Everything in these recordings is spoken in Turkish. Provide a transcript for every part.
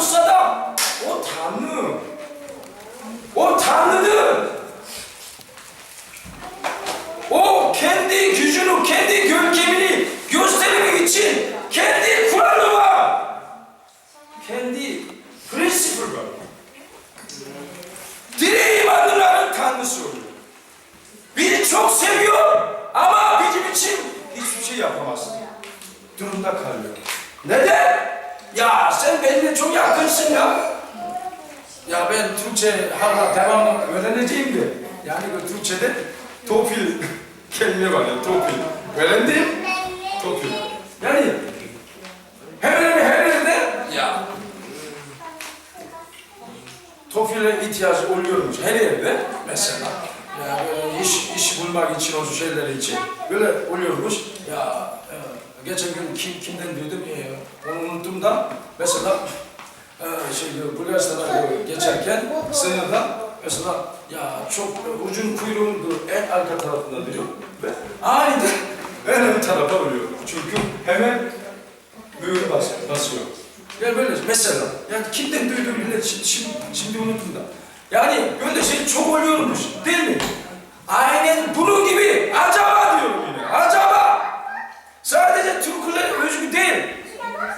olsa da o Tanrı. O Tanrı'dır. O kendi gücünü, kendi görkemini göstermek için kendi kuralı var. Kendi prensibi var. Direği imanlıların Tanrısı oluyor. Beni çok seviyor ama bizim için hiçbir şey yapamaz. Durumda kalıyor. Neden? Ya sen benimle çok yakınsın ya. Ya ben Türkçe hala devamlı öğreneceğim de. Yani Türkçe'de topil kelime var ya topil. Öğrendim. Topil. Yani hemen her yerde ya tofile ihtiyacı oluyormuş her yerde mesela. Ya böyle iş, iş bulmak için o şeyler için böyle oluyormuş. Ya geçen gün kim, kimden duydum e, onu unuttum da mesela e, şey Bulgaristan'a geçerken sınırda mesela ya çok ucun kuyruğun en arka tarafında duruyor ve aniden en ön tarafa vuruyor. Çünkü hemen mühür bas, basıyor. Yani böyle mesela, yani kimden duydum bile şimdi, şimdi, şimdi unuttum da. Yani böyle şey çok oluyormuş, değil mi? Aynen bunun gibi, acaba diyorum yine, acaba. Özgü değil,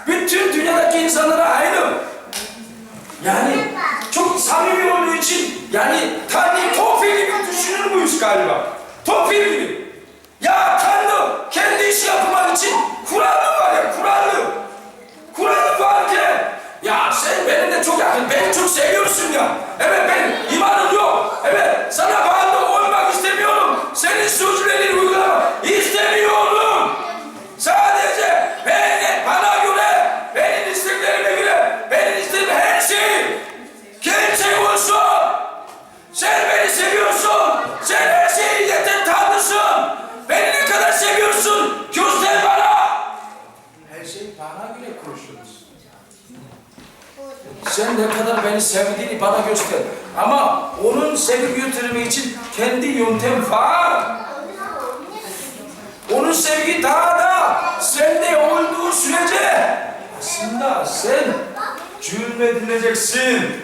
bütün dünyadaki insanlara aynı. Yani çok samimi olduğu için, yani Tanrı Tofil gibi düşünür müyüz galiba? Tofil gibi. Ya Tanrı kendi işi yapmak için Kur'an'ı var ya, Kur'an'ı. Kur'an'ı varken ya sen benimle çok yakın, beni çok seviyorsun ya. Evet ben Sen ne kadar beni sevdiğini bana göster. Ama onun sevgi götürme için kendi yöntem var. Onun sevgi daha da sende olduğu sürece aslında sen cülmedileceksin.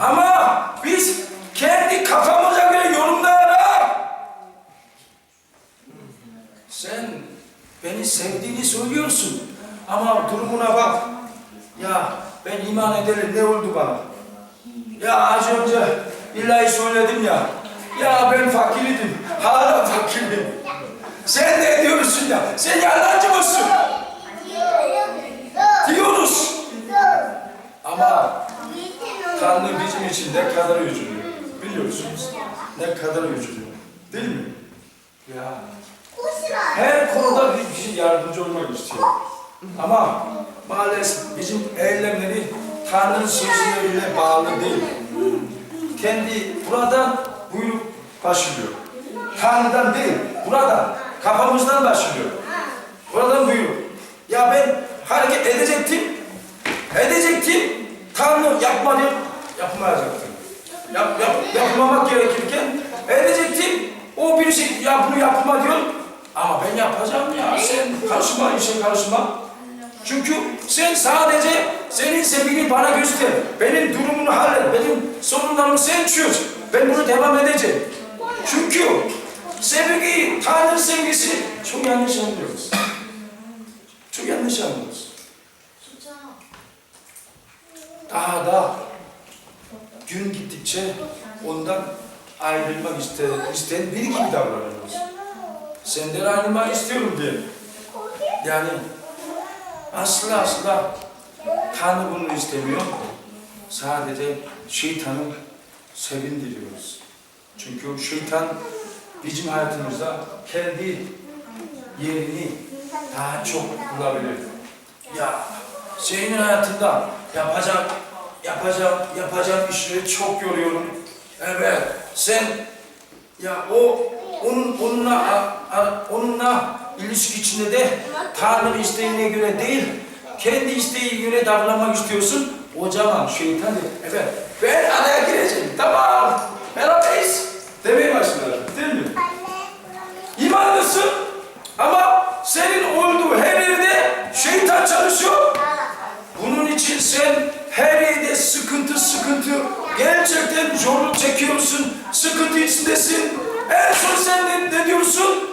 Ama biz kendi kafamıza göre yorumlayarak sen beni sevdiğini söylüyorsun. Ama durumuna bak. Ya ben iman ederim ne oldu bana? Ya az önce billahi söyledim ya. Ya ben fakirdim. Hala fakirim. Sen ne diyorsun ya? Sen yalancı mısın? Diyoruz. Ama Tanrı bizim için ne kadar üzülüyor. Biliyorsunuz. Ne kadar üzülüyor. Değil mi? Ya. Her konuda bir kişi yardımcı olmak istiyor. Ama maalesef bizim eylemleri Tanrı'nın sözlerine bağlı değil. Kendi buradan buyruk başlıyor. Tanrı'dan değil, buradan, kafamızdan başlıyor. Buradan buyruk. Ya ben hareket edecektim, edecektim, Tanrı yapma diyor, yapmayacaktım. Yap, yap, yapmamak gerekirken edecektim, o birisi ya bunu yapma diyor, ama ben yapacağım ya, sen karışma, işe karışma. Çünkü sen sadece senin sevgini bana göster. Benim durumumu hallet. Benim sorunlarımı sen çöz. Ben bunu devam edeceğim. Çünkü sevgi, Tanrı sevgisi çok yanlış anlıyoruz. Çok yanlış anlıyoruz. Daha da gün gittikçe ondan ayrılmak iste, isteyen biri gibi davranıyoruz. Senden ayrılmak istiyorum diye. Yani Asla asla Tanrı bunu istemiyor. Sadece şeytanı sevindiriyoruz. Çünkü şeytan bizim hayatımızda kendi yerini daha çok bulabilir. Ya senin hayatında yapacak, yapacağım, yapacağım işleri çok görüyorum. Evet, sen ya o onun onunla onunla ilişki içinde de Tanrı'nın isteğine göre değil, kendi isteği göre davranmak istiyorsun. O zaman şeytan diyor, evet ben araya gireceğim, tamam, beraberiz demeye başlar, değil mi? İmanlısın ama senin olduğu her yerde şeytan çalışıyor. Bunun için sen her yerde sıkıntı sıkıntı. Gerçekten zorluk çekiyorsun. Sıkıntı içindesin. En son sen ne, ne diyorsun?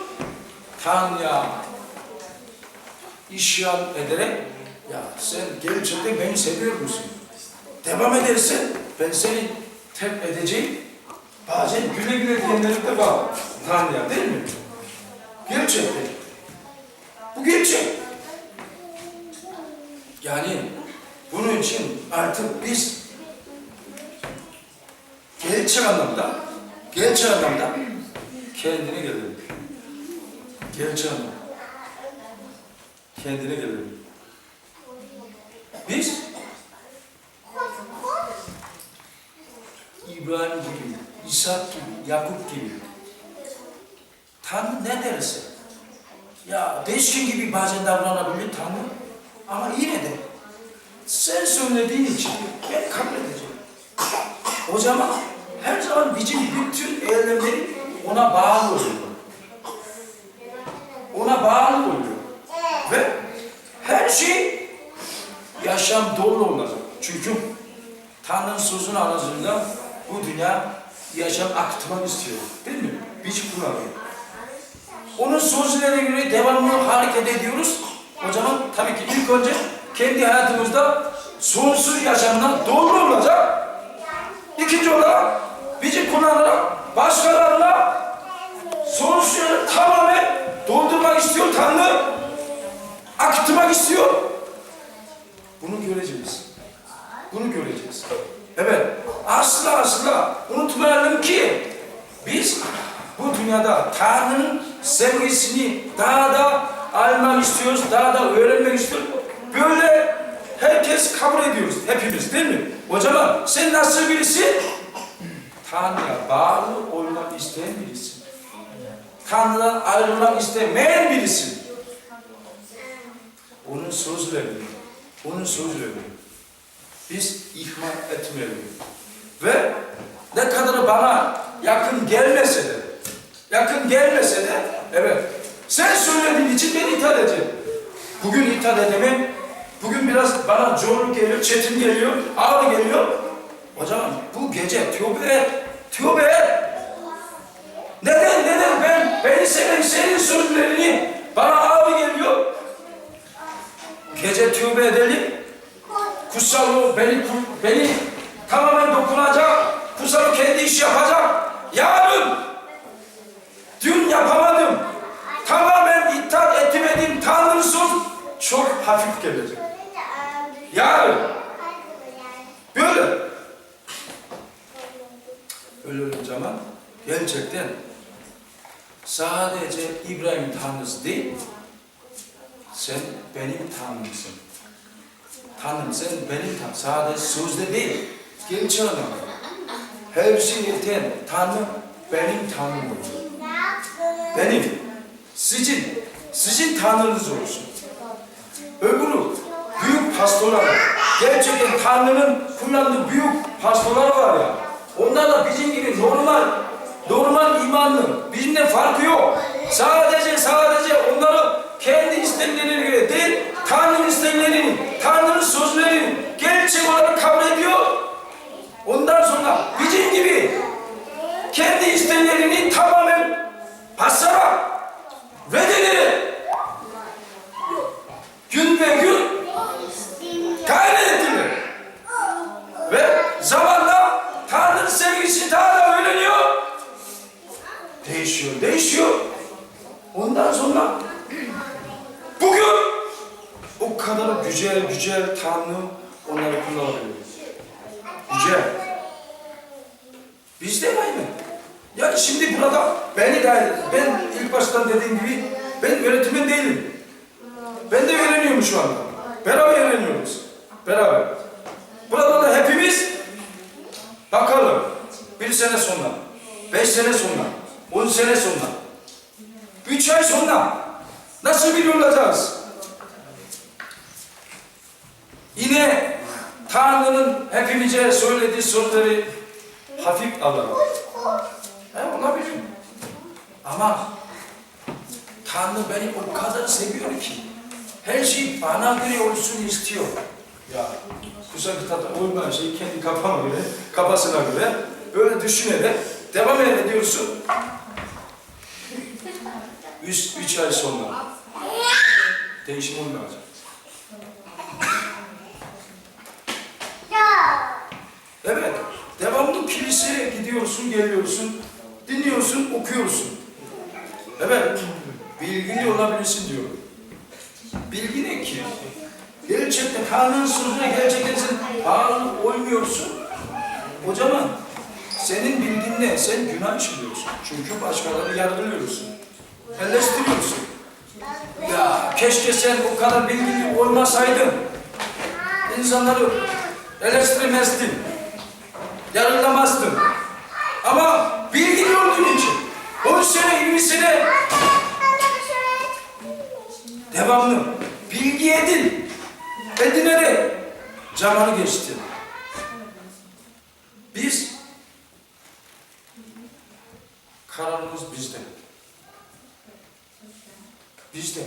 Tanrı'ya isyan ederek ya sen gerçekten beni seviyor musun? Devam edersen ben seni terk edeceğim. Bazen güle güle diyenler de var Tanrı'ya değil mi? Gerçekten. Bu gerçek. Yani bunun için artık biz gerçek anlamda, gerçek anlamda kendine gelelim. Gerçek anlamda. Kendine gelelim. Biz İbrahim gibi, İshak gibi, Yakup gibi Tanrı ne derse ya değişkin gibi bazen davranabilir Tanrı ama yine de sen söylediğin için ben kabul edeceğim. O zaman her zaman bizim bütün eylemleri ona bağlı oluyor. Ona bağlı oluyor. Ve her şey yaşam dolu olacak. Çünkü Tanrı'nın sözünün aracılığıyla bu dünya yaşam aktarmak istiyor. Değil mi? Biz kullanıyor. Onun sözlerine göre devamlı hareket ediyoruz. O zaman tabii ki ilk önce kendi hayatımızda sonsuz yaşamdan dolu olacak. İkinci olarak bizi kullanarak başkalarına sonsuz tamamen doldurmak istiyor Tanrı. Akıtmak istiyor. Bunu göreceğiz. Bunu göreceğiz. Evet. Asla asla unutmayalım ki biz bu dünyada Tanrı'nın sevgisini daha da almak istiyoruz, daha da öğrenmek istiyoruz. Böyle herkes kabul ediyoruz, hepimiz değil mi? O zaman sen nasıl birisin? Tanrı'ya bağlı olmak isteyen birisin. Tanrı'dan ayrılmak istemeyen birisin. Onun sözlerini, onun sözlerini biz ihmal etmeyelim. Ve ne kadar bana yakın gelmese de, yakın gelmese de, evet, sen söylediğin için ben itaat edeceğim. Bugün itaat edemem, bugün biraz bana zorluk geliyor, çetin geliyor, ağır geliyor. Zaman bu gece tövbe et, tövbe et. Neden, neden ben, beni seven senin sözlerini bana ağır geliyor. Gece tövbe edelim, kutsal o beni, beni tamamen dokunacak, kutsal o kendi iş yapacak. Yarın, dün yapamadım, tamamen itaat etmedim, Tanrı'nın söz çok hafif gelecek. Yarın, böyle. Öyle olduğu zaman gerçekten sadece İbrahim Tanrısı değil, sen benim Tanrımsın. Tanrım sen benim Tanrım. Sadece sözde değil, anlamda. Her şey yeten Tanrım benim Tanrım olsun. Benim, sizin, sizin Tanrınız olsun. Öbürü büyük pastorlar, gerçekten Tanrı'nın kullandığı büyük pastorlar var ya, onlar da bizim gibi normal, normal imanlı, bizimle farkı yok. Sadece sadece onları kendi isteklerine göre değil, Tanrı'nın isteklerini, Tanrı'nın sözlerini gerçek olarak kabul ediyor. Ondan sonra bizim gibi kendi isteklerini tamamen basarak güzel güzel Tanrı onları kullanıyor. Güzel. Biz de aynı. Yani şimdi burada beni de ben ilk baştan dediğim gibi ben öğretmen değilim. Ben de öğreniyorum şu anda. Beraber öğreniyoruz. Beraber. Burada da hepimiz bakalım bir sene sonra, beş sene sonra, on sene sonra, üç ay sonra nasıl bir olacağız? Yine Tanrı'nın hepimize söylediği sözleri hafif alalım. He, olabilir. Ama Tanrı beni o kadar seviyor ki her şey bana göre olsun istiyor. Ya kusa kitapta olmayan şeyi kendi kafana göre, kafasına göre öyle düşünerek devam ediyorsun. Üç, üç ay sonra değişim olmayacak. Evet, devamlı kiliseye gidiyorsun, geliyorsun, dinliyorsun, okuyorsun. Evet, bilgili olabilirsin diyor. Bilgi ne ki? Gerçekten Tanrı'nın sözüne gerçekten sen bağlı olmuyorsun. O zaman senin bilgin ne? Sen günah işliyorsun. Çünkü başkalarını yargılıyorsun. Eleştiriyorsun. Ya keşke sen o kadar bilgili olmasaydın. İnsanları eleştiremezdin. Yargılamazdın. Ama bilgili olduğun için 10 sene, 20 sene devamlı bilgi edin. Edinerek zamanı geçti. Biz kararımız bizde. Bizde.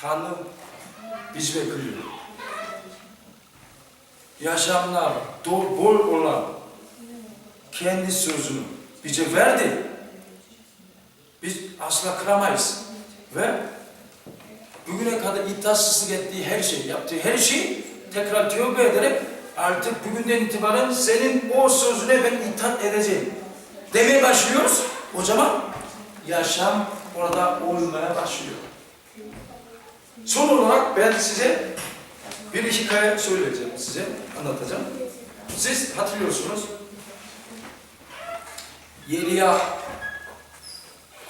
Tanrı biz bekliyor. Yaşamlar dol, bol olan kendi sözünü bize verdi. Biz asla kıramayız. Ve bugüne kadar iddiasızlık ettiği her şey, yaptığı her şey tekrar tövbe ederek artık bugünden itibaren senin o sözüne ben itaat edeceğim demeye başlıyoruz. O zaman yaşam orada olmaya başlıyor. Son olarak ben size bir hikaye söyleyeceğim size, anlatacağım. Siz hatırlıyorsunuz. Yeliya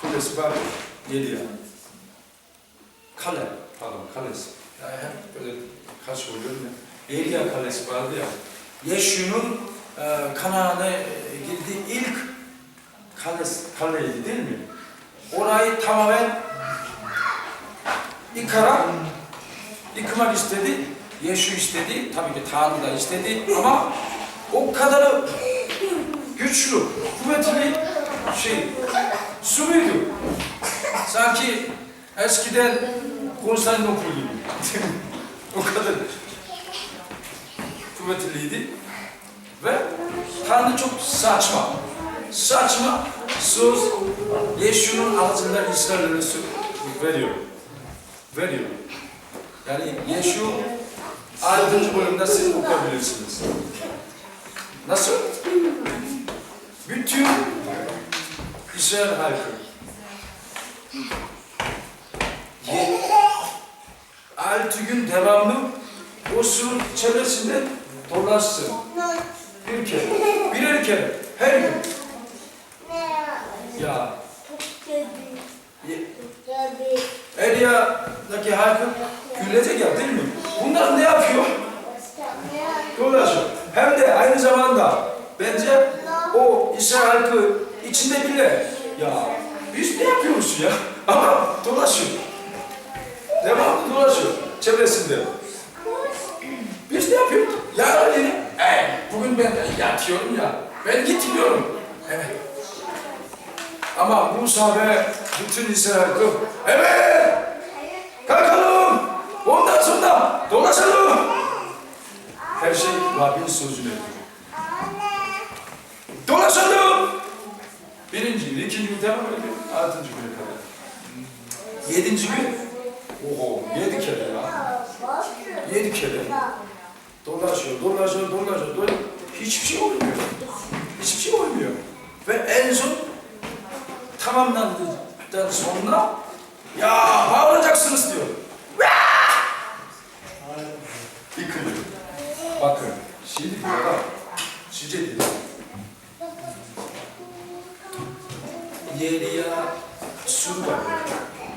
Kulesi var. Yeliya. Kale, pardon kalesi. Yani hep böyle kaç oluyor ya. Yeliya Kalesi vardı ya. Yeşu'nun e, Kanaan'a e, girdiği ilk kalesi, kaleydi değil mi? Orayı tamamen yıkarak yıkmak istedi. Yeşu istedi. Tabii ki Tanrı da istedi ama o kadar güçlü, kuvvetli şey, suluydu. Sanki eskiden Konstantinopol gibi. o kadar kuvvetliydi. Ve Tanrı çok saçma. Saçma söz Yeşu'nun ağzından İsrail'e veriyor. Veriyor. Yani Yeşu 6. bölümde siz okuyabilirsiniz. Nasıl? İsrail halkı altı gün devamlı o surun çevresinde dolaşsın. Bir kere, birer kere, her gün. Ya, Elia'daki halkı gülecek ya değil mi? Bunlar ne yapıyor? Dolaşıyor. Hem de aynı zamanda bence o İsrail halkı içinde bile ya biz ne yapıyoruz ya? Ama dolaşıyor. Devamlı dolaşıyor çevresinde. Biz ne yapıyoruz? Yarın yine, "Ey, bugün ben yatıyorum ya, ben gitmiyorum. Evet. Ama Musa ve bütün İsrail halkı, evet, kalkalım, ondan sonra dolaşalım. Her şey Rabbin sözüne. Dolaşalım. Birinci gün, ikinci gün devam ediyor. Altıncı güne kadar. Yedinci gün, oho, yedi kere ya. Yedi kere. Dolaşıyor, dolaşıyor, dolaşıyor, dolaşıyor. Hiçbir şey olmuyor. Hiçbir şey olmuyor. Ve en son tamamlandıktan sonra ya bağıracaksınız diyor. Yıkılıyor. Bakın, şimdi diyorlar, size diyor. Yeriya sur var.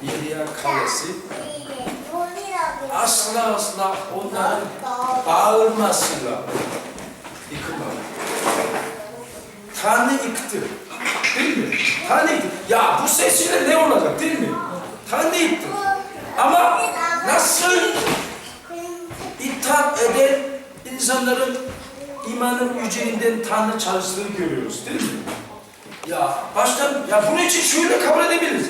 Yeriya kalesi asla asla onların bağırmasıyla yıkılmadı. Tanrı yıktı. Değil mi? Tanrı. Ya bu sesiyle ne olacak değil mi? Tanrı yıktı. Ama nasıl itaat eden insanların imanın yüceğinden Tanrı çalıştığını görüyoruz değil mi? Ya baştan, ya bunun için şöyle kabul edebiliriz.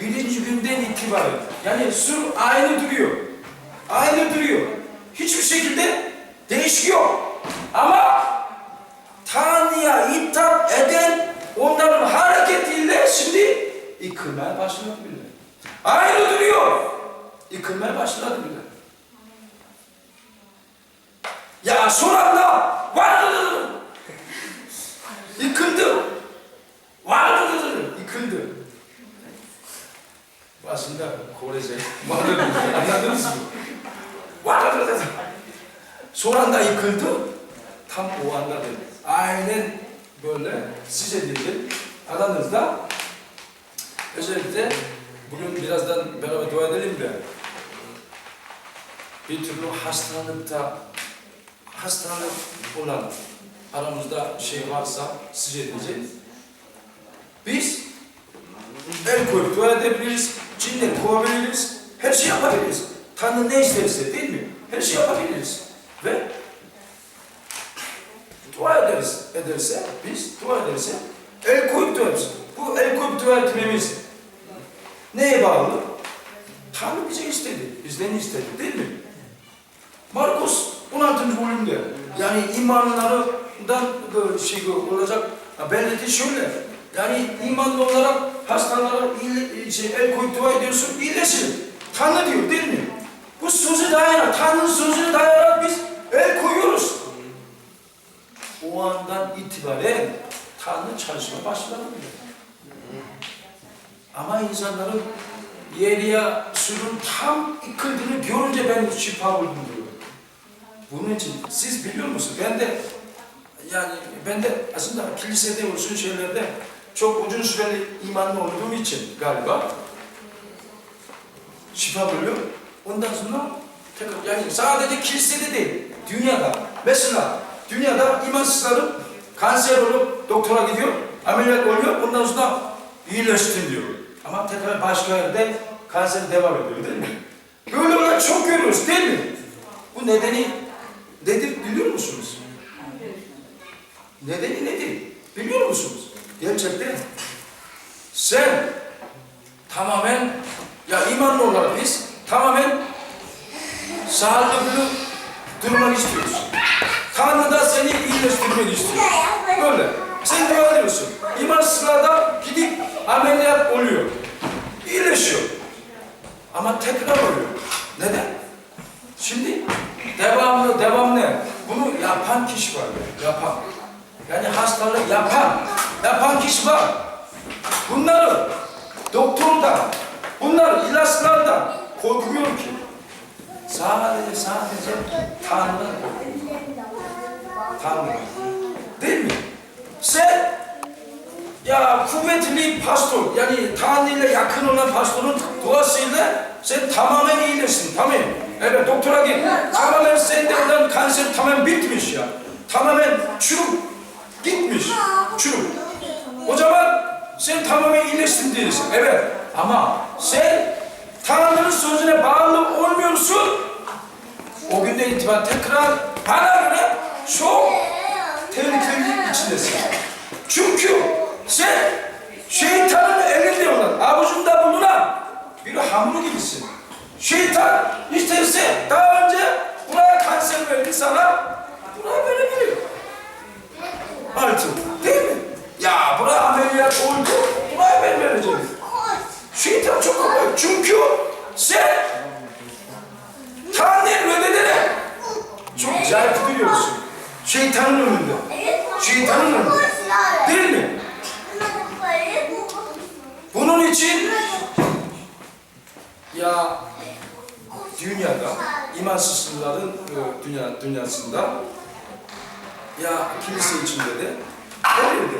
Birinci günden itibaren, yani sur aynı duruyor. Hiçbir şekilde değişik yok. Ama Tanrı'ya itaat eden onların hareketiyle şimdi yıkılmaya başladı bile. Aynı duruyor. Yıkılmaya başladı bile. Ya son anda vardı yıkıldı. Vardı yıkıldı. Aslında Korece vardı anladınız mı? Vardı Son anda yıkıldı. Tam o anda dedi. Aynen böyle size dedi. Aranızda özellikle bugün beraber dua edelim de bir türlü hastalıkta hastalık olan aramızda şey varsa size edeceğiz. Biz el koyup dua edebiliriz, cinleri kovabiliriz, her şey yapabiliriz. Tanrı ne isterse değil mi? Her şey yapabiliriz. Ve dua ederiz, ederse, biz dua ederse, el koyup dua ederiz. Bu el koyup dua etmemiz neye bağlı? Tanrı bize istedi, bizden istedi değil mi? Markus 16. bölümde yani imanlarından böyle şey olacak belirti şöyle yani imanlı olarak hastalara şey, el koyup dua ediyorsun iyileşir. Tanrı diyor değil mi? Bu sözü dayanarak, Tanrı'nın sözüne dayanarak biz el koyuyoruz. O andan itibaren Tanrı çalışma başladı. Ama insanların yeriye suyun tam yıkıldığını görünce ben şifa buldum diyor. Bunun için siz biliyor musunuz? Ben de yani ben de aslında kilisede olsun şeylerde çok uzun süreli imanlı olduğum için galiba şifa buluyor. Ondan sonra tekrar yani sadece kilisede değil, dünyada. Mesela dünyada imansızların kanser olup doktora gidiyor, ameliyat oluyor, ondan sonra iyileştin diyor. Ama tekrar başka yerde kanser devam ediyor değil mi? Böyle olarak çok görüyoruz değil mi? Bu nedeni nedir biliyor musunuz? Nedeni nedir? Biliyor musunuz? Gerçekten sen tamamen ya imanlı olarak biz tamamen sağlıklı durmanı istiyoruz. Tanrı da seni iyileştirmeni istiyor. Böyle. Sen dua ediyorsun. İmansızlarda gidip ameliyat oluyor. İyileşiyor. Ama tekrar oluyor. Neden? Şimdi devamlı devamlı bunu yapan kişi var. Yapan. Yani hastalığı yapan, yapan kişi var. Bunları doktordan, bunlar ilaçlardan korkuyor ki. Sadece sadece Tanrı. Tanrı. Değil mi? Sen ya kuvvetli pastor yani Tanrı ile yakın olan pastorun duasıyla sen tamamen iyileşsin. Tamam. Evet doktora git. Tamamen sende olan kanser tamamen bitmiş ya. Tamamen çürük. Gitmiş. Çürük. O zaman sen tamamen iyileştin diyorsun. Evet. Ama sen Tanrı'nın sözüne bağlı olmuyorsun. O günden itibaren tekrar bana göre çok tehlikeli içindesin. Çünkü sen şeytanın elinde olan, avucunda bulunan bir hamur gibisin. Şeytan isterse daha önce buraya kanser verdi sana, buraya verebilir. Artık değil mi? Ya buraya ameliyat oldu, buraya ben vereceğim. Şeytan çok kolay. Çünkü sen Tanrı'nın önünde çok cahil duruyorsun. Şeytanın önünde. Şeytanın önünde. Değil mi? Bunun için ya dünyada imansızların e, dünya dünyasında ya kilise içinde de her yerde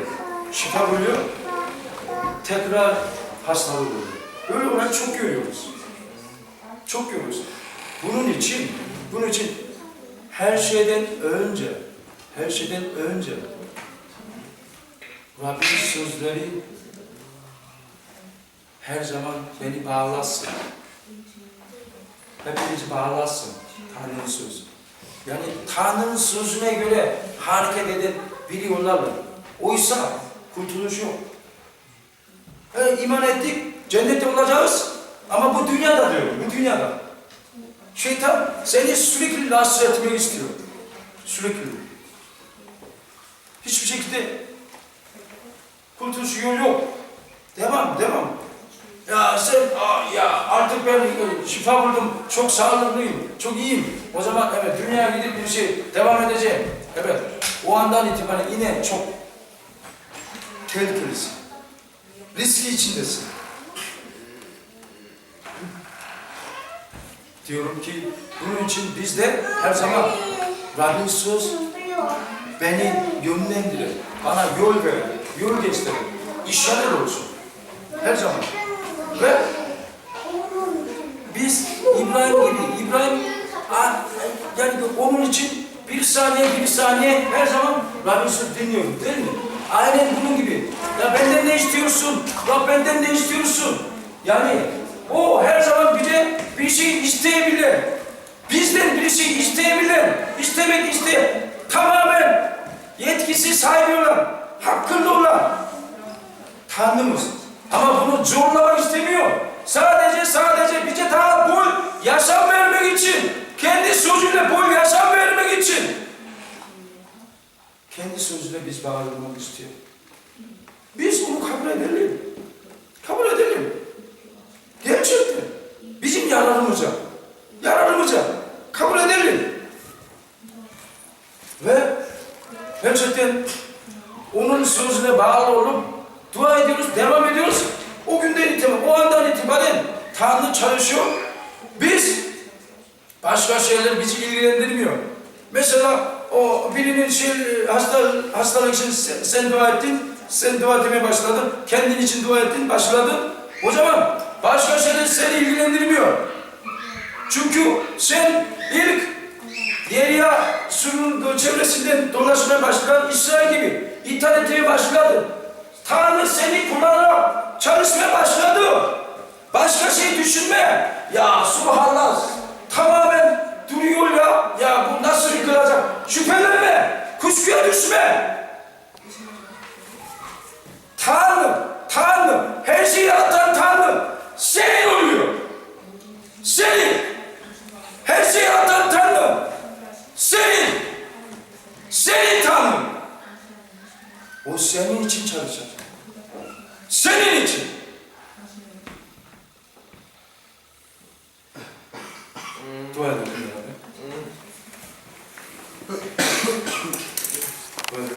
şifa buluyor. Tekrar hastalığı oluyor. Böyle olarak çok görüyoruz. Çok görüyoruz. Bunun için, bunun için her şeyden önce, her şeyden önce Rabbin sözleri her zaman beni bağlasın. Hepimizi bağlasın Tanrı'nın sözü. Yani Tanrı'nın sözüne göre hareket eden biri olalım. Oysa kurtuluş yok. Evet, iman ettik, cennette olacağız ama bu dünyada diyor, bu dünyada. Şeytan seni sürekli rahatsız etmek istiyor. Sürekli. Hiçbir şekilde kurtuluş yolu yok. Devam, devam. Ya sen, aa, ya artık ben e, şifa buldum, çok sağlıklıyım, çok iyiyim. O zaman evet dünyaya gidip bir şey devam edeceğim. Evet, o andan itibaren yine çok tehlikelisin. Riski içindesin. Diyorum ki bunun için biz de her zaman Rabbin söz beni yönlendirir, bana yol verir, yol gösterir, işaret olsun. Her zaman. Ve biz İbrahim gibi, İbrahim yani onun için bir saniye bir saniye her zaman Rabbin söz dinliyorum değil mi? Aynen bunun gibi. Ya benden ne istiyorsun? Ya benden ne istiyorsun? Yani o her zaman bize bir şey isteyebilir. Bizden bir şey isteyebilir. İstemek iste. Tamamen yetkisi sahibi olan, hakkında olan Tanrımız. Ama bunu zorlamak istemiyor. Sadece sadece bize daha bol yaşam vermek için, kendi sözüyle bol yaşam vermek için, kendi sözüyle biz bağırmak istiyor. Biz bunu kabul edelim. Kabul edelim. Gerçekten. Bizim yararımıza, yararımıza kabul edelim. Ve gerçekten onun sözüne bağlı olup dua ediyoruz, devam ediyoruz. O günden itibaren, o andan itibaren Tanrı çalışıyor. Biz başka şeyler bizi ilgilendirmiyor. Mesela o birinin şey hasta hastalık için sen, sen dua ettin, sen dua etmeye başladın, kendin için dua ettin, başladın. O zaman başka şeyler seni ilgilendirmiyor. Çünkü sen ilk Derya suyun çevresinden dolaşmaya başlayan İsrail gibi ithal etmeye başladı. Tanrı seni kullanarak çalışmaya başladı. Başka şey düşünme. Ya subhanallah. Tamamen duruyor ya. Ya bu nasıl yıkılacak? Şüphelenme. Kuşkuya düşme. tanrım, tanrım, her şeyi yaratan tanrım senin oluyor. Senin. Her şeyi yaratan tanrım senin. Senin tanrım. O senin için çalışacak. Senin için. Dua edin.